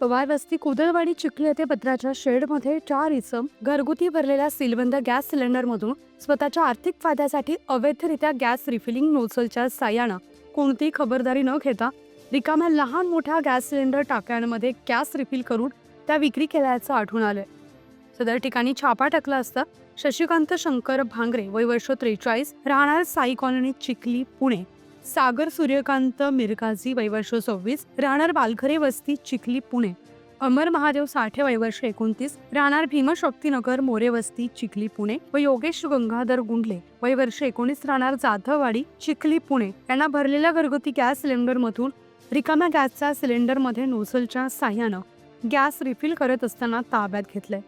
पवार वस्ती कुदळवाडी चिखली येथे पत्राच्या शेडमध्ये चार इसम घरगुती भरलेल्या सीलबंद गॅस सिलेंडरमधून स्वतःच्या आर्थिक फायद्यासाठी अवैधरित्या गॅस रिफिलिंग नोझलच्या साह्यानं कोणतीही खबरदारी न घेता रिकाम्या लहान मोठ्या गॅस सिलेंडर टाक्यांमध्ये गॅस रिफिल करून त्या विक्री केल्याचं आढळून आलंय. सदर ठिकाणी छापा टाकला असता शशिकांत शंकर भांगरे वय वर्ष त्रेचाळीस राहणार साई कॉलनी चिखली पुणे. सागर सूर्यकांत मिरकाझी वैवर्ष सव्वीस राहणार बालखरे वस्ती चिखली पुणे. अमर महादेव साठे वैवर्ष एकोणतीस राहणार भीमशक्तीनगर मोरे वस्ती चिखली पुणे व योगेश गंगाधर गुंडले. वैवर्ष एकोणीस राहणार जाधववाडी चिखली पुणे. यांना भरलेल्या घरगुती गॅस सिलेंडरमधून रिकाम्या गॅसच्या सिलेंडरमध्ये नोझलच्या साह्यानं गॅस रिफिल करत असताना ताब्यात घेतलंय.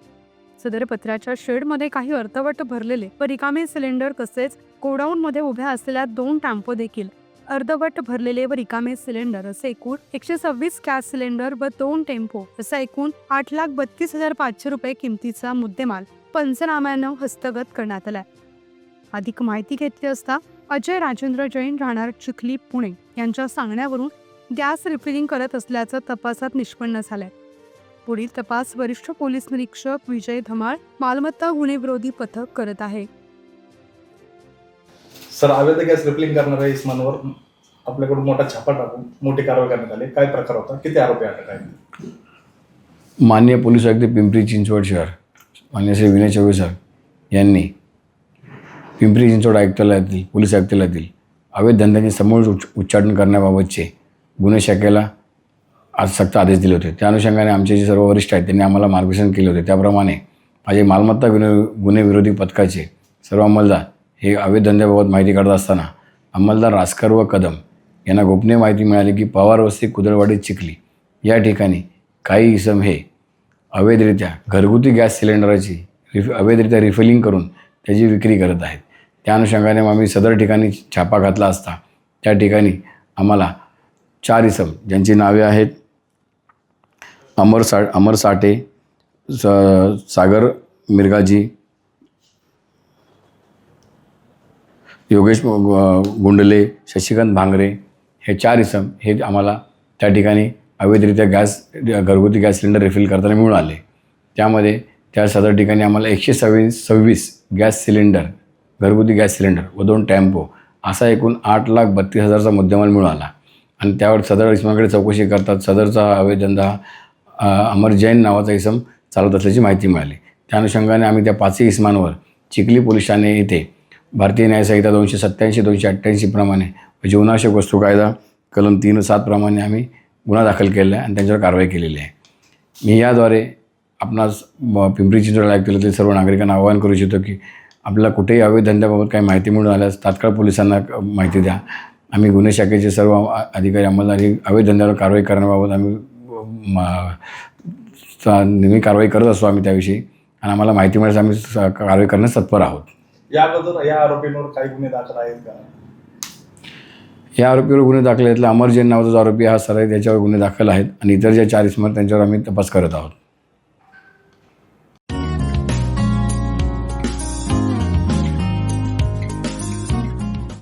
सदर पत्राच्या शेडमध्ये काही अर्धवट भरलेले व रिकामे सिलेंडर तसेच गोडाऊनमध्ये उभ्या असलेल्या दोन टॅम्पो देखील अर्धवट भरलेले व रिकामे सिलेंडर असे एकूण एकशे सव्वीस गॅस सिलेंडर व दोन टेम्पो असा एकूण आठ लाख बत्तीस हजार पाचशे रुपये किमतीचा मुद्देमाल पंचनाम्यानं हस्तगत करण्यात आलाय. अधिक माहिती घेतली असता अजय राजेंद्र जैन राहणार चिखली पुणे यांच्या सांगण्यावरून गॅस रिफिलिंग करत असल्याचं तपासात निष्पन्न झालंय. पुढील तपास वरिष्ठ पोलीस निरीक्षक विजय धमाळ मालमत्ता गुन्हे विरोधी पथक करत आहे. सर अवैध गॅस रिफिलिंग करणाऱ्या इस्मानवर आपल्याकडून मोठा छापा टाकून मोठी कारवाई करण्यात आली. काय प्रकार होता? किती आरोपी अटक आहेत मान्य पोलीस आयुक्त पिंपरी चिंचवड शहर मान्य श्री विनय चौबे सर यांनी पिंपरी चिंचवड आयुक्तालयातील पोलीस आयुक्तालयातील अवैध धंद्याचे समूळ उच्च उच्चाटन करण्याबाबतचे गुन्हे शाखेला आज सक्त आदेश दिले होते. त्या अनुषंगाने आमचे जे सर्व वरिष्ठ आहेत त्यांनी आम्हाला मार्गदर्शन केले होते. त्याप्रमाणे माझे मालमत्ता गुन्हे गुन्हे विरोधी पथकाचे सर्व अंमलदार हे अवैध धंद्याबाबत माहिती काढत असताना अंमलदार रासकर व कदम यांना गोपनीय माहिती मिळाली की पवार वस्ती कुदळवाडी चिखली. या ठिकाणी काही इसम हे अवैधरित्या घरगुती गॅस सिलेंडरची रिफ अवैधरित्या रिफिलिंग करून त्याची विक्री करत आहेत. त्या अनुषंगाने आम्ही सदर ठिकाणी छापा घातला असता त्या ठिकाणी आम्हाला चार इसम ज्यांची नावे आहेत अमर सा अमर साठे स सागर मिर्गाजी योगेश गुंडले शशिकांत भांगरे हे चार इसम हे आम्हाला त्या ठिकाणी अवैधरित्या गॅस घरगुती गॅस सिलेंडर रिफिल करताना मिळून आले. त्यामध्ये त्या सदर ठिकाणी आम्हाला एकशे सव्वीस सव्वीस गॅस सिलेंडर घरगुती गॅस सिलेंडर व दोन टॅम्पो असा एकूण आठ लाख बत्तीस हजारचा मुद्देमाल मिळाला आला. आणि त्यावर सदर इसमाकडे चौकशी करतात सदरचा अवैधंदा अमर जैन नावाचा इसम चालत असल्याची माहिती मिळाली. त्या अनुषंगाने आम्ही त्या पाचही इसमांवर चिखली पोलीस ठाणे येथे भारतीय न्यायसंहिता दोनशे सत्त्याऐंशी दोनशे अठ्ठ्याऐंशी प्रमाणे जीवनावश्यक वस्तू कायदा कलम तीन सात प्रमाणे आम्ही गुन्हा दाखल केलेला आहे आणि त्यांच्यावर कारवाई केलेली आहे. मी याद्वारे आपणास पिंपरी चिंचवड ऐकलेले सर्व नागरिकांना आवाहन करू इच्छितो की आपल्याला कुठेही अवैध धंद्याबाबत काही माहिती मिळून आल्यास तात्काळ पोलिसांना माहिती द्या. आम्ही गुन्हे शाखेचे सर्व अधिकारी अंमलदारी अवैध धंद्यावर कारवाई करण्याबाबत आम्ही चा- नेहमी कारवाई करत असतो आम्ही त्याविषयी. आणि आम्हाला माहिती मिळाल्यास आम्ही स- कारवाई करण्यास तत्पर आहोत. याबद्दल या आरोपींवर काही गुन्हे दाखल आहेत का? या आरोपीवर गुन्हे दाखल आहेत. अमर नावाचा जो आरोपी हा सर आहे त्याच्यावर गुन्हे दाखल आहेत आणि इतर ज्या चार इसमात त्यांच्यावर आम्ही तपास करत आहोत.